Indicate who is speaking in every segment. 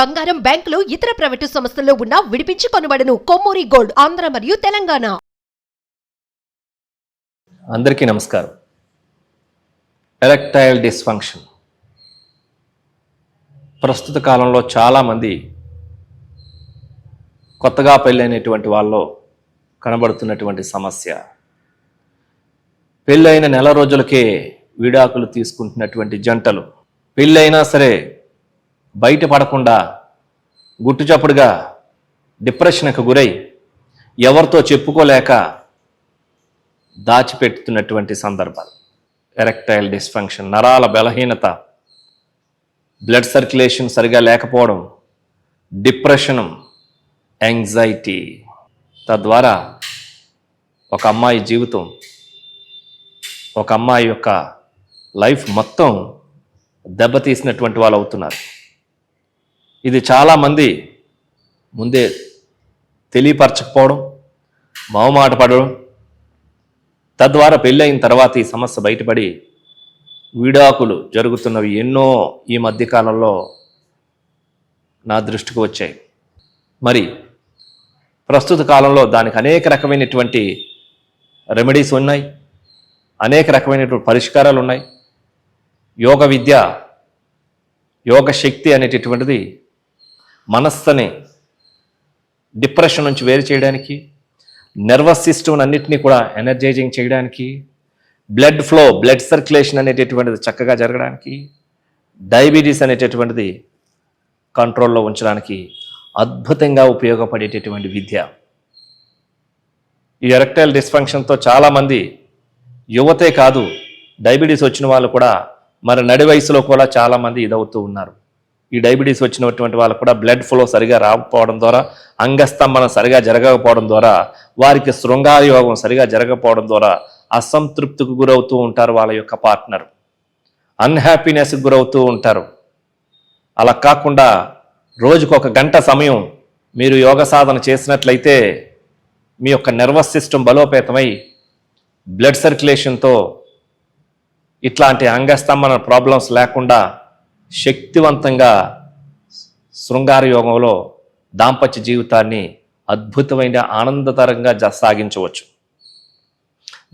Speaker 1: బంగారం బ్యాంకులు ఇతర ప్రైవేటు సంస్థల్లో ఉన్న విడిపించి కొనబడను. కొమ్మూరి గోల్డ్ ఆంధ్ర మరియు తెలంగాణ.
Speaker 2: అందరికీ నమస్కారం. Erectile dysfunction. ప్రస్తుత కాలంలో చాలామంది కొత్తగా పెళ్ళైనటువంటి వాళ్ళలో కనబడుతున్నటువంటి సమస్య. పెళ్ళైన నెల రోజులకే విడాకులు తీసుకుంటున్నటువంటి జంటలు. పెళ్ళైనా సరే బయటపడకుండా గుట్టుచప్పుడుగా డిప్రెషన్కు గురై ఎవరితో చెప్పుకోలేక దాచిపెట్టుతున్నటువంటి సందర్భాలు. ఎరెక్టైల్ డిస్ఫంక్షన్ నరాల బలహీనత బ్లడ్ సర్క్యులేషన్ సరిగా లేకపోవడం డిప్రెషను యాంగ్జైటీ తద్వారా ఒక అమ్మాయి జీవితం ఒక అమ్మాయి యొక్క లైఫ్ మొత్తం దెబ్బతీసినటువంటి వాళ్ళు అవుతున్నారు ఇది చాలామంది ముందే తెలియపరచకపోవడం మొహమాట పడడం తద్వారా పెళ్ళైన తర్వాత ఈ సమస్య బయటపడి విడాకులు జరుగుతున్నవి ఎన్నో ఈ మధ్యకాలంలో నా దృష్టికి వచ్చాయి. మరి ప్రస్తుత కాలంలో దానికి అనేక రకమైనటువంటి రెమెడీస్ ఉన్నాయి అనేక రకమైనటువంటి పరిష్కారాలు ఉన్నాయి. యోగ విద్య యోగ శక్తి అనేటటువంటిది మనస్సుని డిప్రెషన్ నుంచి వేరు చేయడానికి నర్వస్ సిస్టమ్ అన్నింటినీ కూడా ఎనర్జైజింగ్ చేయడానికి బ్లడ్ ఫ్లో బ్లడ్ సర్క్యులేషన్ అనేటటువంటిది చక్కగా జరగడానికి డయాబెటీస్ అనేటటువంటిది కంట్రోల్లో ఉంచడానికి అద్భుతంగా ఉపయోగపడేటటువంటి విద్య. ఈ ఎరక్టైల్ డిస్ఫంక్షన్తో చాలామంది యువతే కాదు డయాబెటీస్ వచ్చిన వాళ్ళు కూడా మరి నడి వయసులో కూడా చాలామంది ఇదవుతూ ఉన్నారు. ఈ డయాబెటీస్ వచ్చినటువంటి వాళ్ళకు కూడా బ్లడ్ ఫ్లో సరిగా రాకపోవడం ద్వారా అంగస్తంభనం సరిగా జరగకపోవడం ద్వారా వారికి శృంగార యోగం సరిగా జరగకపోవడం ద్వారా అసంతృప్తికి గురవుతూ ఉంటారు వాళ్ళ యొక్క పార్ట్నర్ అన్హ్యాపీనెస్కి గురవుతూ ఉంటారు. అలా కాకుండా రోజుకు ఒక గంట సమయం మీరు యోగ సాధన చేసినట్లయితే మీ యొక్క నర్వస్ సిస్టమ్ బలోపేతమై బ్లడ్ సర్క్యులేషన్తో ఇట్లాంటి అంగస్తంభన ప్రాబ్లమ్స్ లేకుండా శక్తివంతంగా శృంగార యోగంలో దాంపత్య జీవితాన్ని అద్భుతమైన ఆనందకరంగా సాగించవచ్చు.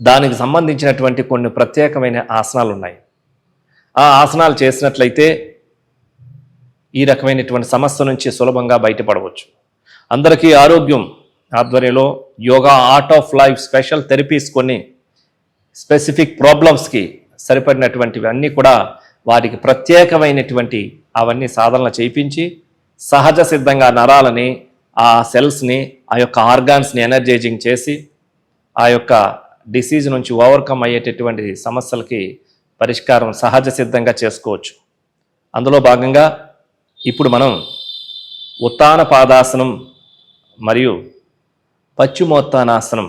Speaker 2: దానికి సంబంధించినటువంటి కొన్ని ప్రత్యేకమైన ఆసనాలు ఉన్నాయి. ఆ ఆసనాలు చేసినట్లయితే ఈ రకమైనటువంటి సమస్య నుంచి సులభంగా బయటపడవచ్చు. అందరికీ ఆరోగ్యం ఆధ్వర్యంలో yoga art of life special therapies కొన్ని స్పెసిఫిక్ ప్రాబ్లమ్స్కి సరిపడినటువంటివి అన్నీ కూడా వాటికి ప్రత్యేకమైనటువంటి అవన్నీ సాధనలు చేయించి సహజ సిద్ధంగా నరాలని ఆ సెల్స్ని ఆ యొక్క ఆర్గాన్స్ని ఎనర్జైజింగ్ చేసి ఆ యొక్క డిసీజ్ నుంచి ఓవర్కమ్ అయ్యేటటువంటి సమస్యలకి పరిష్కారం సహజ సిద్ధంగా చేసుకోవచ్చు. అందులో భాగంగా ఇప్పుడు మనం ఉత్తాన పాదాసనం మరియు పశ్చిమోత్తానాసనం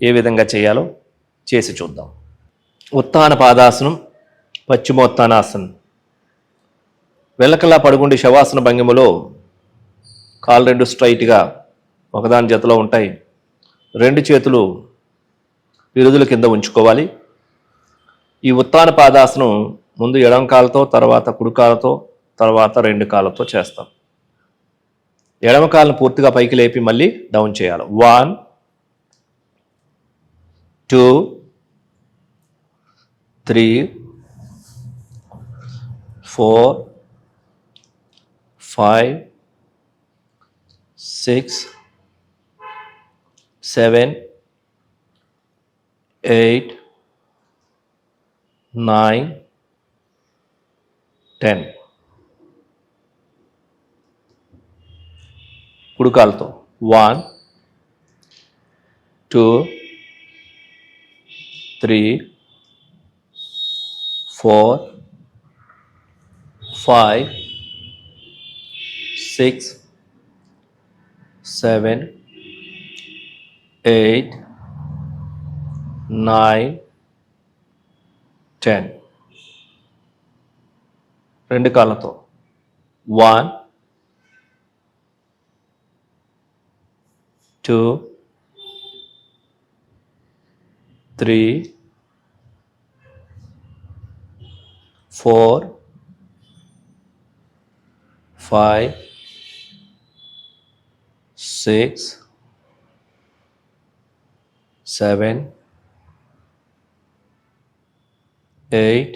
Speaker 2: ఏ విధంగా చేయాలో చేసి చూద్దాం. ఉత్తాన పాదాసనం పశ్చిమోత్తానాసన్. వెలకలా పడుకుండి శవాసన భంగిమలో కాలు రెండు స్ట్రైట్గా ఒకదాని జతలో ఉంటాయి. రెండు చేతులు విరుదుల కింద ఉంచుకోవాలి. ఈ ఉత్తాన పాదాసనం ముందు ఎడం కాలతో తర్వాత కుడికాలతో తర్వాత రెండు కాళ్ళతో చేస్తాం. ఎడమ కాలను పూర్తిగా పైకి లేపి మళ్ళీ డౌన్ చేయాలి. One two three four five six seven eight nine ten. కుడుకాలతో. One two three four five six seven eight nine ten. రెండు కాళ్ళతో. One two three four five, six, seven, eight,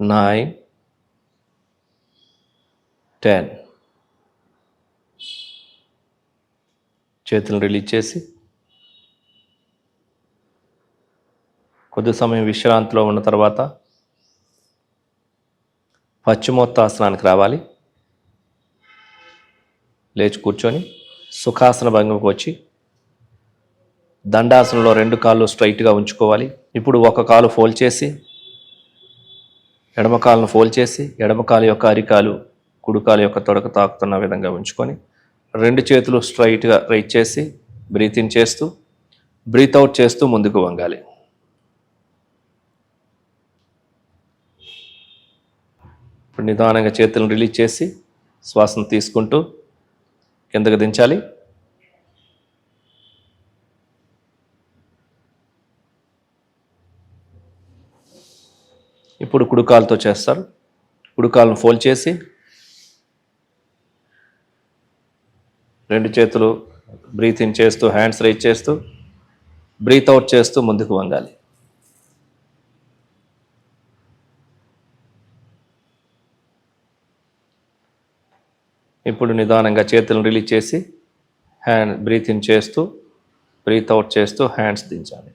Speaker 2: nine, ten. చేతులను release చేసి కొద్ది సమయం విశ్రాంతిలో ఉన్న తర్వాత పశ్చిమోత్తాసనానికి రావాలి. లేచి కూర్చొని సుఖాసన భంగంకి వచ్చి దండాసనంలో రెండు కాళ్ళు స్ట్రైట్గా ఉంచుకోవాలి. ఇప్పుడు ఒక కాలు ఫోల్డ్ చేసి ఎడమ కాలును ఫోల్డ్ చేసి ఎడమ కాలు యొక్క అరికాలు కుడికాలు యొక్క తొడక తాకుతున్న విధంగా ఉంచుకొని రెండు చేతులు స్ట్రైట్గా రైట్ చేసి బ్రీతింగ్ చేస్తూ బ్రీత్ అవుట్ చేస్తూ ముందుకు వంగాలి. ఇప్పుడు నిదానంగా చేతులను రిలీజ్ చేసి శ్వాసను తీసుకుంటూ కిందకు దించాలి. ఇప్పుడు కుడుకాలతో చేస్తారు. కుడుకాలను ఫోల్డ్ చేసి రెండు చేతులు బ్రీత్ ఇన్ చేస్తూ హ్యాండ్స్ రైజ్ చేస్తూ బ్రీత్ అవుట్ చేస్తూ ముందుకు వంగాలి. ఇప్పుడు నిదానంగా చేతులను రిలీజ్ చేసి హ్యాండ్ బ్రీత్ ఇన్ చేస్తూ బ్రీత్ అవుట్ చేస్తూ హ్యాండ్స్ దించాలి.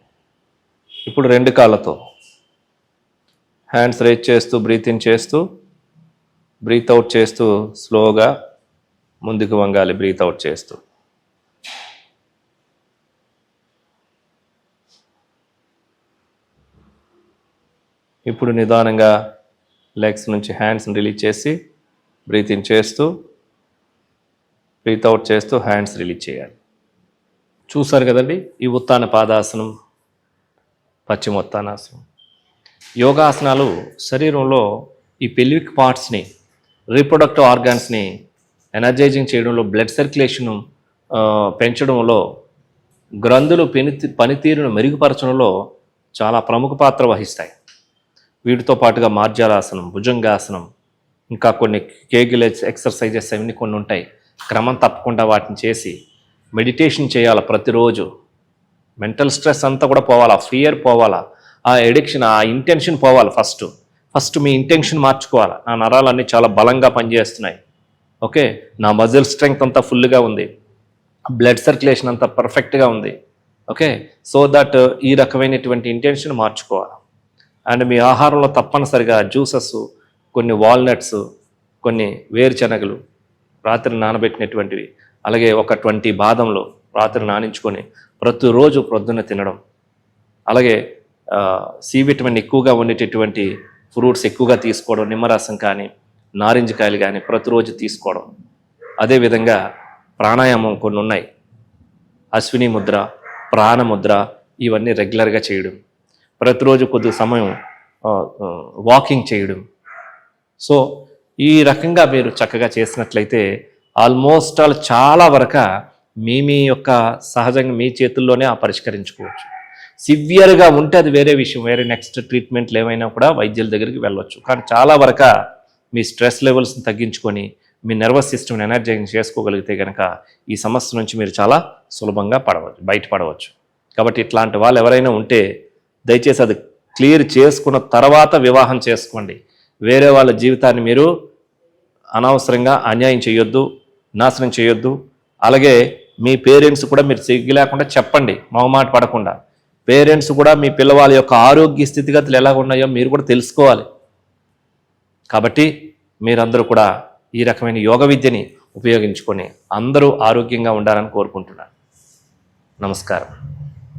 Speaker 2: ఇప్పుడు రెండు కాళ్ళతో హ్యాండ్స్ రేజ్ చేస్తూ బ్రీత్ ఇన్ చేస్తూ బ్రీత్ అవుట్ చేస్తూ స్లోగా ముందుకు వంగాలి బ్రీత్ అవుట్ చేస్తూ. ఇప్పుడు నిదానంగా లెగ్స్ నుంచి హ్యాండ్స్ని రిలీజ్ చేసి బ్రీత్ ఇన్ చేస్తూ బ్రీత్ అవుట్ చేస్తూ హ్యాండ్స్ రిలీజ్ చేయాలి. చూసారు కదండి? ఈ ఉత్తాన పాదాసనం పశ్చిమోత్తానాసనం యోగాసనాలు శరీరంలో ఈ పెల్విక్ పార్ట్స్ని రీప్రొడక్టివ్ ఆర్గాన్స్ని ఎనర్జైజింగ్ చేయడంలో బ్లడ్ సర్క్యులేషన్ పెంచడంలో గ్రంథులు పెని పనితీరును మెరుగుపరచడంలో చాలా ప్రముఖ పాత్ర వహిస్తాయి. వీటితో పాటుగా మార్జాలాసనం భుజంగాసనం ఇంకా కొన్ని కేగిల్ ఎక్సర్సైజెస్ అవన్నీ కొన్ని ఉంటాయి. క్రమం తప్పకుండా వాటిని చేసి మెడిటేషన్ చేయాలి ప్రతిరోజు? మెంటల్ స్ట్రెస్ అంతా కూడా పోవాలా? ఫియర్ పోవాలా? ఆ ఎడిక్షన్ ఆ ఇంటెన్షన్ పోవాలి ఫస్ట్. ఫస్ట్ మీ ఇంటెన్షన్ మార్చుకోవాలి? నా నరాలన్నీ చాలా బలంగా పనిచేస్తున్నాయి. ఓకే? నా మజిల్ స్ట్రెంగ్త్ అంతా ఫుల్గా ఉంది. బ్లడ్ సర్క్యులేషన్ అంతా పర్ఫెక్ట్గా ఉంది. ఓకే? సో దట్ ఈ రకమైనటువంటి ఇంటెన్షన్ మార్చుకోవాలి. అండ్ మీ ఆహారంలో తప్పనిసరిగా జ్యూసెస్ కొన్ని వాల్నట్స్ కొన్ని వేరుశనగలు రాత్రి నానబెట్టినటువంటివి. అలాగే ఒక ట్వంటీ బాదంలో రాత్రి నానించుకొని ప్రతిరోజు ప్రొద్దున తినడం. అలాగే సి విటమిన్ ఎక్కువగా ఉండేటటువంటి ఫ్రూట్స్ ఎక్కువగా తీసుకోవడం నిమ్మరసం కానీ నారింజ కాయలు కానీ ప్రతిరోజు తీసుకోవడం. అదేవిధంగా ప్రాణాయామం కొన్ని ఉన్నాయి. అశ్విని ముద్ర ప్రాణముద్ర ఇవన్నీ రెగ్యులర్గా చేయడం. ప్రతిరోజు కొద్ది సమయం వాకింగ్ చేయడం. సో ఈ రకంగా మీరు చక్కగా చేసినట్లయితే ఆల్మోస్ట్ ఆల్ చాలా వరకు మీ మీ యొక్క సహజంగా మీ చేతుల్లోనే ఆ పరిష్కరించుకోవచ్చు. సివియర్గా ఉంటే అది వేరే విషయం వేరే నెక్స్ట్ ట్రీట్మెంట్లు ఏమైనా కూడా వైద్యుల దగ్గరికి వెళ్ళవచ్చు కానీ చాలా వరకు మీ స్ట్రెస్ లెవెల్స్ని తగ్గించుకొని మీ నర్వస్ సిస్టమ్ని ఎనర్జైజ్ చేసుకోగలిగితే కనుక ఈ సమస్య నుంచి మీరు చాలా సులభంగా పడవచ్చు బయటపడవచ్చు. కాబట్టి ఇట్లాంటి వాళ్ళు ఎవరైనా ఉంటే దయచేసి అది క్లియర్ చేసుకున్న తర్వాత వివాహం చేసుకోండి. వేరే వాళ్ళ జీవితాన్ని మీరు అనవసరంగా అన్యాయం చేయొద్దు నాశనం చేయొద్దు. అలాగే మీ పేరెంట్స్ కూడా మీరు సిగ్గు లేకుండా చెప్పండి మొహమాట పడకుండా. పేరెంట్స్ కూడా మీ పిల్లవాళ్ళ యొక్క ఆరోగ్య స్థితిగతులు ఎలా ఉన్నాయో మీరు కూడా తెలుసుకోవాలి. కాబట్టి మీరందరూ కూడా ఈ రకమైన యోగ విద్యని ఉపయోగించుకొని అందరూ ఆరోగ్యంగా ఉండాలని కోరుకుంటున్నాను. నమస్కారం.